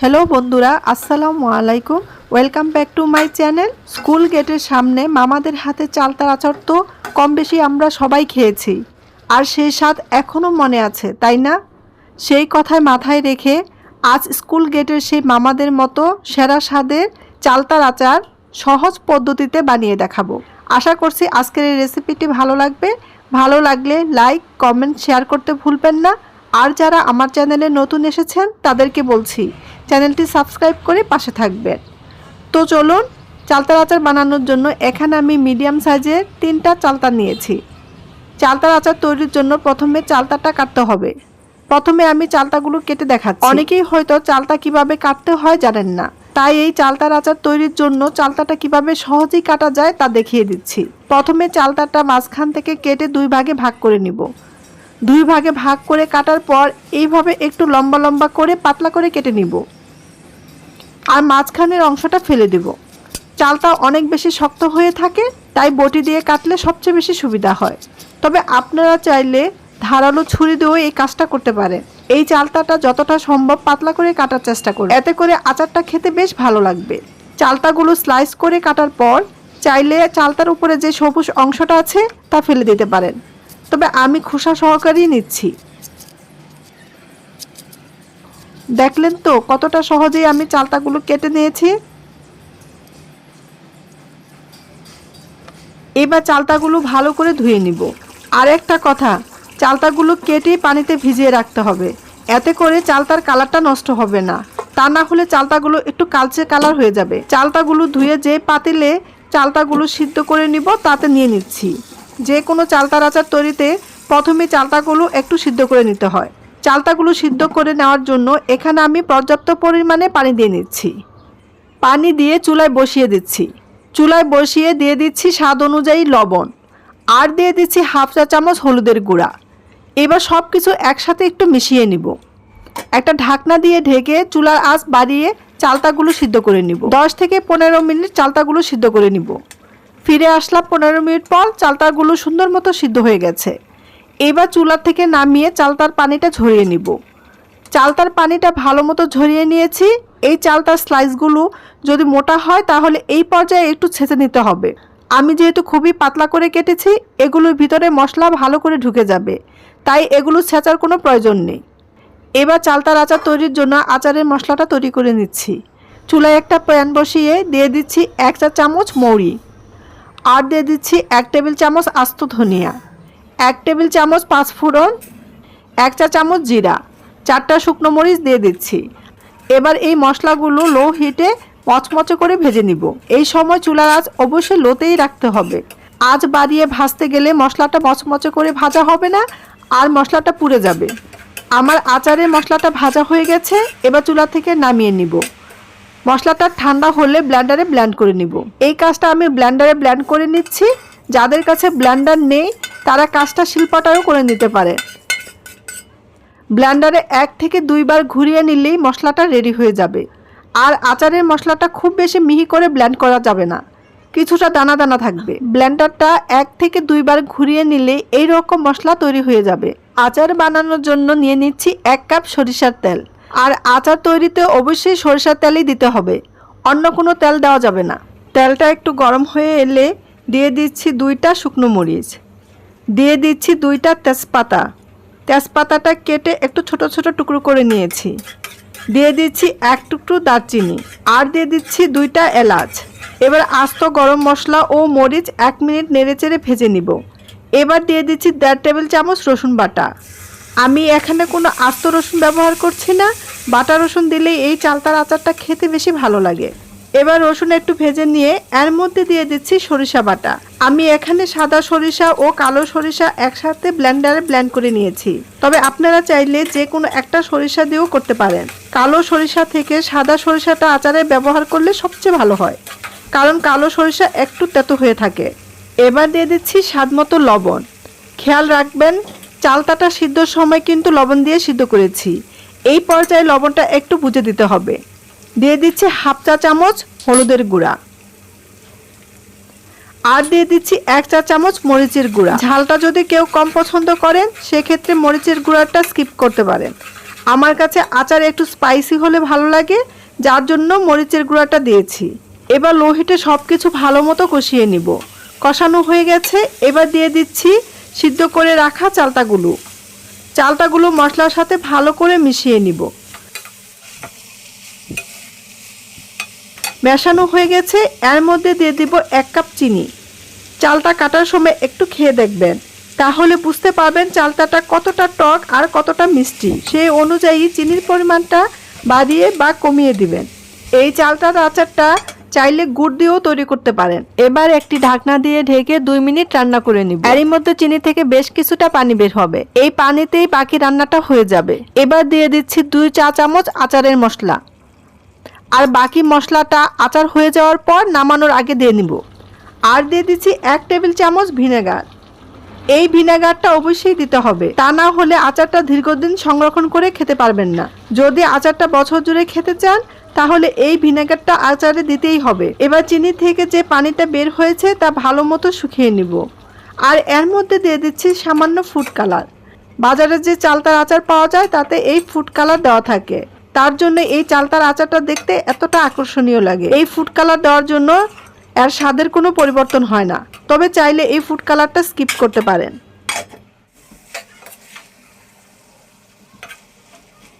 Hello বন্ধুরা, আসসালামু আলাইকুম। Welcome back to my channel school গেটের সামনে মামাদের হাতে চালতার আচার তো কম বেশি আমরা সবাই খেয়েছি। আর সেই স্বাদ এখনও মনে আছে, তাই না? সেই কথায় মাথায় রেখে আজ স্কুল গেটের সেই মামাদের মতো সেরা স্বাদের চালতার আচার সহজ পদ্ধতিতে বানিয়ে দেখাবো। আশা করছি আজকের এই রেসিপিটি ভালো লাগবে। ভালো লাগলে লাইক কমেন্ট শেয়ার করতে ভুলবেন না। আর যারা আমার চ্যানেলে নতুন এসেছেন, তাদেরকে বলছি চ্যানেলটি সাবস্ক্রাইব করে পাশে থাকবেন। তো চলুন, চালতার আচার বানানোর জন্য এখানে আমি মিডিয়াম সাইজের তিনটা চালতা নিয়েছি। চালতার আচার তৈরির জন্য প্রথমে চালতাটা কাটতে হবে। প্রথমে আমি চালতাগুলো কেটে দেখাচ্ছি। অনেকেই হয়তো চালতা কীভাবে কাটতে হয় জানেন না। তাই এই চালতার আচার তৈরির জন্য চালতাটা কীভাবে সহজেই কাটা যায় তা দেখিয়ে দিচ্ছি। প্রথমে চালতাটা মাঝখান থেকে কেটে দুই ভাগে ভাগ করে নিব। দুই ভাগে ভাগ করে কাটার পর এইভাবে একটু লম্বা লম্বা করে পাতলা করে কেটে নিব। আর মাঝখানের অংশটা ফেলে দেব। চালটা অনেক বেশি শক্ত হয়ে থাকে, তাই বটি দিয়ে কাটলে সবচেয়ে বেশি সুবিধা হয়। তবে আপনারা চাইলে ধারালো ছুরি দিয়েও এই কাজটা করতে পারেন। এই চালতাটা যতটা সম্ভব পাতলা করে কাটার চেষ্টা করুন। এতে করে আচারটা খেতে বেশ ভালো লাগবে। চালতাগুলো স্লাইস করে কাটার পর চাইলে চালতার উপরে যে সবুজ অংশটা আছে তা ফেলে দিতে পারেন। তবে আমি খোসা সহকারেই নিচ্ছি। দেখলেন তো কতটা সহজেই আমি চালতাগুলো কেটে নিয়েছি? এবার চালতাগুলো ভালো করে ধুয়ে নিব। আর একটা কথা, চালতাগুলো কেটে পানিতে ভিজিয়ে রাখতে হবে। এতে করে চালতার কালারটা নষ্ট হবে না। তা না হলে চালতাগুলো একটু কালচে কালার হয়ে যাবে। চালতাগুলো ধুয়ে যে পাতিলে চালতাগুলো সিদ্ধ করে নিব, তাতে নিয়ে নিচ্ছি। যে কোনো চালতার আচার তৈরিতে প্রথমে চালতাগুলো একটু সিদ্ধ করে নিতে হয়। চালতাগুলো সিদ্ধ করে নেওয়ার জন্য এখানে আমি পর্যাপ্ত পরিমাণে পানি দিয়ে নিচ্ছি। পানি দিয়ে চুলায় বসিয়ে দিচ্ছি। চুলায় বসিয়ে দিয়ে দিচ্ছি স্বাদ অনুযায়ী লবণ। আর দিয়ে দিচ্ছি হাফ চা চামচ হলুদের গুঁড়া। এবার সব কিছু একসাথে একটু মিশিয়ে নিব। একটা ঢাকনা দিয়ে ঢেকে চুলার আঁচ বাড়িয়ে চালতাগুলো সিদ্ধ করে নিব। দশ থেকে পনেরো মিনিট চালতাগুলো সিদ্ধ করে নিব। ফিরে আসলাম পনেরো মিনিট পর চালতাগুলো সুন্দর মতো সিদ্ধ হয়ে গেছে। এবার চুলার থেকে নামিয়ে চালতার পানিটা ঝরিয়ে নিব। চালতার পানিটা ভালো মতো ঝরিয়ে নিয়েছি। এই চালতার স্লাইসগুলো যদি মোটা হয় তাহলে এই পর্যায়ে একটু ছেঁচে নিতে হবে। আমি যেহেতু খুবই পাতলা করে কেটেছি, এগুলোর ভিতরে মশলা ভালো করে ঢুকে যাবে। তাই এগুলো ছেঁচার কোনো প্রয়োজন নেই। এবার চালতার আচার তৈরির জন্য আচারের মশলাটা তৈরি করে নিচ্ছি। চুলায় একটা প্যান বসিয়ে দিয়ে দিচ্ছি এক চা চামচ মৌরি। আর দিয়ে দিচ্ছি এক টেবিল চামচ আস্ত ধনিয়া। এক টেবিল চামচ পাঁচফোড়ন এক চা চামচ জিরা, চারটা শুকনো মরিচ দিয়ে দিচ্ছি। এবার এই মশলাগুলো লো হিটে মচমচে করে ভেজে নিব। এই সময় চুলার আঁচ অবশ্যই লোতেই রাখতে হবে। আজ বাড়িয়ে ভাজতে গেলে মশলাটা মচমচে করে ভাজা হবে না আর মশলাটা পুড়ে যাবে। আমার আচারের মশলাটা ভাজা হয়ে গেছে, এবার চুলা থেকে নামিয়ে নিব। মশলাটা ঠান্ডা হলে ব্ল্যান্ডারে ব্ল্যান্ড করে নিব। এই কাজটা আমি ব্ল্যান্ডারে ব্ল্যান্ড করে নিচ্ছি। যাদের কাছে ব্ল্যান্ডার নেই তারা কাজটা শিল্পটাও করে নিতে পারে। ব্ল্যান্ডারে এক থেকে দুইবার ঘুরিয়ে নিলেই মশলাটা রেডি হয়ে যাবে। আর আচারের মশলাটা খুব বেশি মিহি করে ব্ল্যান্ড করা যাবে না। কিছুটা দানা দানা থাকবে। ব্ল্যান্ডারটা এক থেকে দুইবার ঘুরিয়ে নিলে এই রকম মশলা তৈরি হয়ে যাবে। আচার বানানোর জন্য নিয়ে নিচ্ছি এক কাপ সরিষার তেল। আর আচার তৈরিতে অবশ্যই সরিষার তেলই দিতে হবে। অন্য কোনো তেল দেওয়া যাবে না। তেলটা একটু গরম হয়ে এলে দিয়ে দিচ্ছি দুইটা শুকনো মরিচ। দিয়ে দিচ্ছি দুইটা তেজপাতা। তেজপাতাটা কেটে একটু ছোট ছোট টুকরো করে নিয়েছি। দিয়ে দিচ্ছি এক টুকরো দারচিনি আর দিয়ে দিচ্ছি দুইটা এলাচ। এবার আস্ত গরম মশলা ও মরিচ এক মিনিট নেড়েচেড়ে ভেজে নিব। এবার দিয়ে দিচ্ছি দেড় টেবিল চামচ রসুন বাটা। আমি এখানে কোনো আস্ত রসুন ব্যবহার করছি না। বাটা রসুন দিলে এই চালতার আচারটা খেতে বেশি ভালো লাগে। এবার রসুন একটু ভেজে নিয়ে এর মধ্যে দিয়ে দিচ্ছি সরিষা বাটা। আমি এখানে সাদা সরিষা ও কালো সরিষা একসাথে ব্লেন্ডারে ব্লেন্ড করে নিয়েছি। তবে আপনারা চাইলে যে কোনো একটা সরিষা দিয়েও করতে পারেন। কালো সরিষা থেকে সাদা সরিষাটা আচারে ব্যবহার করলে সবচেয়ে ভালো হয়। কারণ কালো সরিষা একটু তেতো হয়ে থাকে। এবার দিয়ে দিচ্ছি স্বাদ মতো লবণ। খেয়াল রাখবেন, চালতাটা সিদ্ধর সময় কিন্তু লবণ দিয়ে সিদ্ধ করেছি। এই পর্যায়ে লবণটা একটু বুঝে দিতে হবে। দিয়ে দিচ্ছি হাফ চা চামচ হলুদের গুঁড়া। আর দিয়ে দিচ্ছি এক চা চামচ মরিচের গুঁড়া। ঝালটা যদি কেউ কম পছন্দ করেন, সেক্ষেত্রে মরিচের গুঁড়াটা স্কিপ করতে পারেন। আমার কাছে আচার একটু স্পাইসি হলে ভালো লাগে, যার জন্য মরিচের গুঁড়াটা দিয়েছি। এবার লোহিটে সব কিছু ভালো মতো কষিয়ে নিব। কষানো হয়ে গেছে, এবার দিয়ে দিচ্ছি সিদ্ধ করে রাখা চালতাগুলো। চালতাগুলো মশলার সাথে ভালো করে মিশিয়ে নিব। মেশানো হয়ে গেছে। এর মধ্যে দিয়ে দিব এক কাপ চিনি। চালটা কাটার সময় একটু খেয়ে দেখবেন। তাহলে বুঝতে পারবেন চালটাটা কতটা টক আর কতটা মিষ্টি। সেই অনুযায়ী চিনির পরিমাণটা বাড়িয়ে বা কমিয়ে দিবেন। এই চালটার আচারটা চাইলে গুড় দিয়েও তৈরি করতে পারেন। এবার একটি ঢাকনা দিয়ে ঢেকে দুই মিনিট রান্না করে নিব। এরই মধ্যে চিনি থেকে বেশ কিছুটা পানি বের হবে। এই পানিতেই বাকি রান্নাটা হয়ে যাবে। এবার দিয়ে দিচ্ছি দুই চা চামচ আচারের মশলা। আর বাকি মশলাটা আচার হয়ে যাওয়ার পর নামানোর আগে দিয়ে নিব। আর দিয়ে দিচ্ছি এক টেবিল চামচ ভিনেগার। এই ভিনেগারটা অবশ্যই দিতে হবে। তা না হলে আচারটা দীর্ঘদিন সংরক্ষণ করে খেতে পারবেন না। যদি আচারটা বছর জুড়ে খেতে চান, তাহলে এই ভিনেগারটা আচারে দিতেই হবে। এবার চিনি থেকে যে পানিটা বের হয়েছে, তা ভালো মতো শুকিয়ে নিব। আর এর মধ্যে দিয়ে দিচ্ছি সামান্য ফুড কালার। বাজারে যে চালতার আচার পাওয়া যায়, তাতে এই ফুড কালার দেওয়া থাকে। তার জন্য এই চালতার আচারটা দেখতে এতটা আকর্ষণীয় লাগে। এই ফুড কালার দেওয়ার জন্য এর স্বাদের কোনো পরিবর্তন হয় না। তবে চাইলে এই ফুড কালারটা স্কিপ করতে পারেন।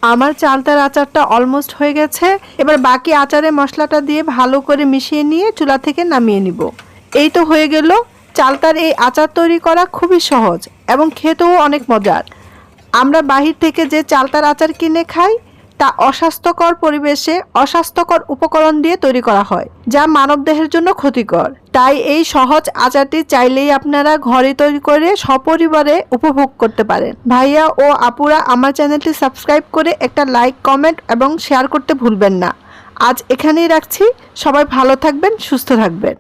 আমার চালতার আচারটা অলমোস্ট হয়ে গেছে। এবার বাকি আচারে মশলাটা দিয়ে ভালো করে মিশিয়ে নিয়ে চুলা থেকে নামিয়ে নিব। এই তো হয়ে গেল। চালতার এই আচার তৈরি করা খুবই সহজ এবং খেতেও অনেক মজার। আমরা বাহির থেকে যে চালতার আচার কিনে খাই তা অস্বাস্থ্যকর পরিবেশে অস্বাস্থ্যকর উপকরণ দিয়ে তৈরি করা হয়, যা মানবদেহের জন্য ক্ষতিকর। তাই এই সহজ আচারটি চাইলেই আপনারা ঘরে তৈরি করে সপরিবারে উপভোগ করতে পারেন। ভাইয়া ও আপুরা আমার চ্যানেলটি সাবস্ক্রাইব করে একটা লাইক, কমেন্ট এবং শেয়ার করতে ভুলবেন না। আজ এখানেই রাখছি। সবাই ভালো থাকবেন, সুস্থ থাকবেন।